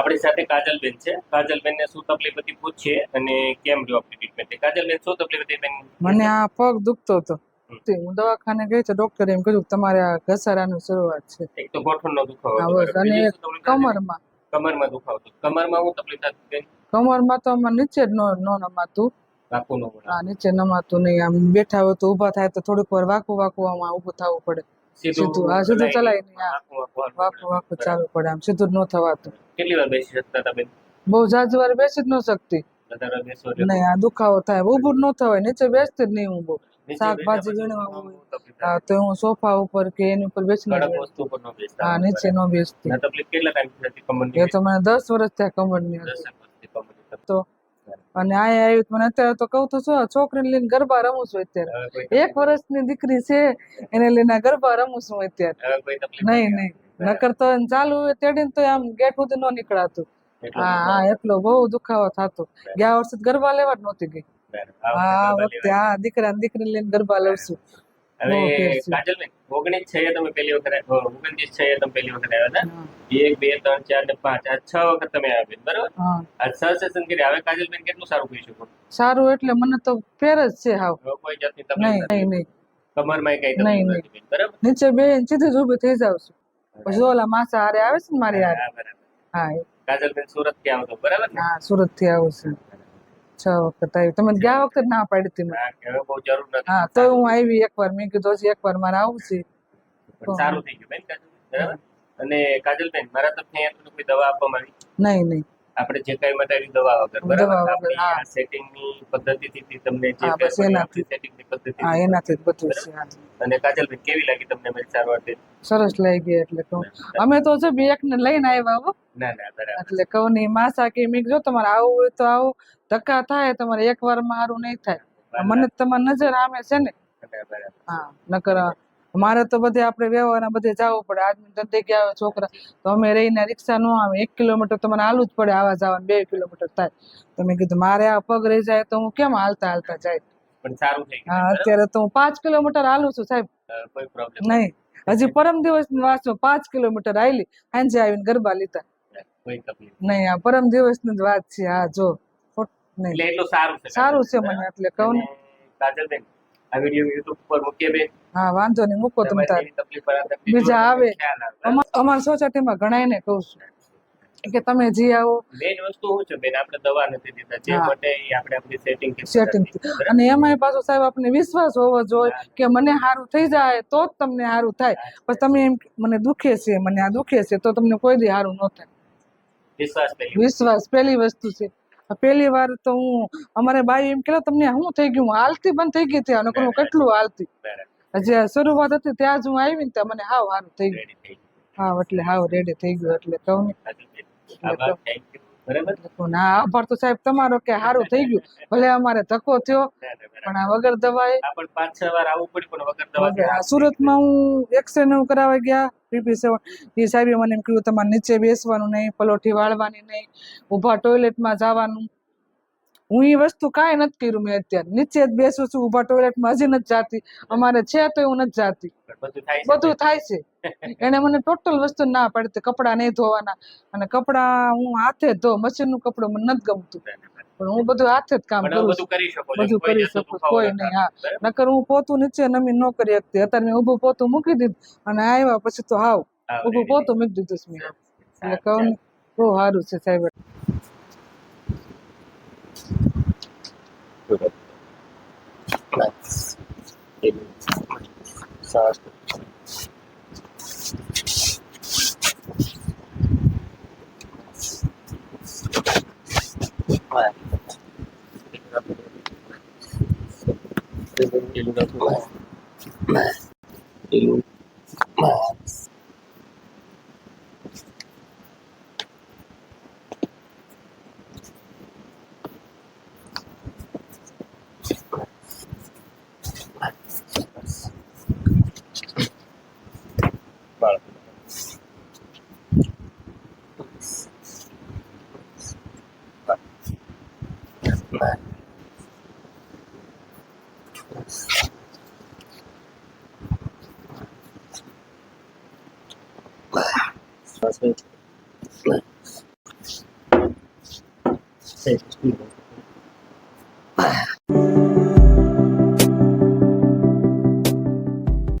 આપણી સાથે કાજલબેન છે. કાજલબેનને શું તકલીફ હતી પૂછીએ અને કેમ રહ્યો આપણી ટ્રીટમેન્ટ કાજલબેન શું તકલીફ હતી બેન મને આ પગ દુખતો હતો. હું દવાખાને ગઈ તો ડોક્ટરે એમ કીધું તમારે આ ઘસારાની શરૂઆત છે. એક તો ગોઠણનો દુખાવો હા, હતો. અને હતી? કમરમાં. કમરમાં દુખાવો હતો. કમરમાં હું તકલીફ બેન? કમરમાં તો આમાં નીચે જ નો નો નમાતું. આ નીચે નમાતું નહીં. આમ બેઠા હોય તો ઊભા થાય તો થોડીક વાર વાકું વાકું આમાં ઊભું થવું પડે. સીધું, હા, સીધું ચલાય નહીં. વાંકું વાંકું ચાલુ પડે આમ સીધું ન થવાતું. કેટલી વાર બેસી શકતા તમે બહુ જાજુ વાર બેસી જ ન શકતી? નહીં આ દુખાવો થાય. ઊભું ન થવાય નીચે બેસતી જ નહીં હું બહુ. શાકભાજી ગણવા હોય. હા તો હું સોફા ઉપર કે એની ઉપર બેસતા. હા નીચે ન બેસતી. એ તો મને દસ વર્ષ થયા કમરની. તો અને અહીંયા આવી મને અત્યારે તો કહું તો આ છોકરીને લઈને ગરબા રમું છું અત્યારે. એક વર્ષની દીકરી છે એને લઈને ગરબા રમું છું અત્યારે. નહીં નહીં. નકર તો ચાલુ તેડીને તો આમ ગેટ સુધી ન નીકળાતું. હા હા એટલો બહુ દુખાવો થતો. ગયા વર્ષે ગરબા લેવા જ નહોતી ગઈ. હા વખતે હા દીકરા દીકરી લઈને ગરબા લઉં છું હવે. કાજલબેન ઓગણીસ છે તમે પહેલી વખત ઓગણત્રીસ છે તમે પહેલી વખત આવ્યા હતા. એક બે ત્રણ ચાર ને પાંચ. આ છ વખત તમે આવ્યા બરાબર? આ છ સેશન કરી હવે કાજલબેન કેટલું સારું કહી શકો? સારું એટલે મને તો ફેર જ છે હાવ. કોઈ જાતની નથી. નહીં નહીં. કમરમાં કઈ નહીં, નહીં. બરાબર? નીચે બે સીધી જ ઊભી થઈ જાવ છું. પછી ઓલા માસા હારે આવે છે ને મારી હારે. હા, કાજલબેન સુરતથી આવતો બરાબર હા સુરતથી આવું છું. છ વખત આવી તમે ગયા વખત ના પાડી હતી મને. હા, બહુ જરૂર નથી. હા તો હું આવી એકવાર. મેં કીધું હજી એકવાર મારે આવું છે. સારું થઈ ગયું બેન અને કાજલબેન મારા તરફથી કોઈ દવા આપવામાં આવી? નહીં નહીં. આપણે જે કઈ બતાવી દવા વગર બરાબર. આ સેટિંગની પદ્ધતિથી તમને જે બની એનાથી. સેટિંગની પદ્ધતિ હા એનાથી બધું છે. અને કાજલબેન કેવી લાગી તમને મારી સારવાર સરસ લાગી એટલે તો. અમે તો છે બે એકને લઈને આવ્યા હો. ના ના બરાબર. એટલે કહું નહીં માસા કે મેં જો તમારે આવું હોય તો આવું. ધક્કા થાય તમારે એક વાર મારું નહીં થાય. મને તમારી નજર આમે છે ને. બરાબર. હા નકર મારે તો બધે આપણે વ્યવહારના બધે જવું પડે. આદમી ધંધે ગયા હોય છોકરા તો અમે રહીને રિક્ષા ન આવે. એક કિલોમીટર તો મને હાલવું જ પડે આવા જવાનું બે કિલોમીટર થાય. તો મેં કીધું મારે આ પગ રહી જાય તો હું કેમ હાલતા હાલતા જાય? હા અત્યારે તો હું પાંચ કિલોમીટર હાલું છું સાહેબ. નહીં. હજી પરમ દિવસની વાત છે પાંચ કિલોમીટર આવેલી સાંજે આવીને ગરબા લીધા. નહીં. આ પરમ દિવસની જ વાત છે. હા જો. સારું છે. મને એટલે કહું ને. કાજલબેન આ વીડિયો યુટ્યુબ પર મૂકીએ બેન. હા વાંધો નહીં મૂકો તમે તાર. બીજા આવે. અમારા સોસાયટીમાં ઘણાયને કહું છું કે તમે જે આવો. મેન વસ્તુ હું છે બેન? આપણે દવા નથી દીધા. જે માટે આપણે આપણી સેટિંગ સેટિંગ અને એમાંય પાછો સાહેબ આપને વિશ્વાસ હોવો જોઈએ કે મને સારું થઈ જાય તો જ તમને સારું થાય. પણ તમે એમ મને દુખે છે મને આ દુખે છે તો તમને કોઈ દી સારું ન થાય. વિશ્વાસ પહેલી વિશ્વાસ પહેલી વસ્તુ છે. પહેલી વાર તો હું અમારે બાઈ એમ કહેલો તમને શું થઈ ગયું હું હાલતી બંધ થઈ ગઈ ત્યાં અને હું કેટલું હાલતી જે શરૂઆત હતી ત્યાં જ હું આવી ને મને હાવ સારું થઈ ગયું થઈ ગયું. હા એટલે હાવ રેડી થઈ ગયું એટલે કહું ને બરાબર? ના આભાર તો સાહેબ તમારો કે સારું થઈ ગયું. ભલે અમારે ધક્કો થયો. પણ આ વગર દવાએ આ પણ પાંચ છ વાર આવવું પડ્યું પણ વગર દવા સુરતમાં હું એક્સરે નું કરાવવા ગયા પીપી સેવન. એ સાહેબે મને એમ કીધું તમારે નીચે બેસવાનું નહીં પલોઠી વાળવાની નહીં ઊભા ટોયલેટમાં જવાનું. હું એ વસ્તુ કાંઈ નથી કર્યું મેં અત્યારે. નીચે જ બેસું છું ઊભા ટોયલેટમાં હજી નથી જાતી. અમારે છે તો હું નથી જાતી. બધું થાય છે. એને મને ટોટલ વસ્તુ ના પાડતી કપડાં નહીં ધોવાના. અને કપડાં હું હાથે ધો મશીનનું કપડું મને નથી ગમતું. પણ હું બધું હાથે જ કામ કરું બધું છું. કરી બધું કરી શકું કોઈ નહીં હા. નકર હું પોતું નીચે નમી ન કરી શકતી. અત્યારે મેં ઊભું પોતું મૂકી દીધું અને આવ્યા પછી તો હાવ. ઊભું પોતું મૂકી દીધું છે મેં. એટલે કહું બહુ સારું છે સાહેબ. equivalent. That's in SAR. Illuminati. Illuminati. That's it. Safe to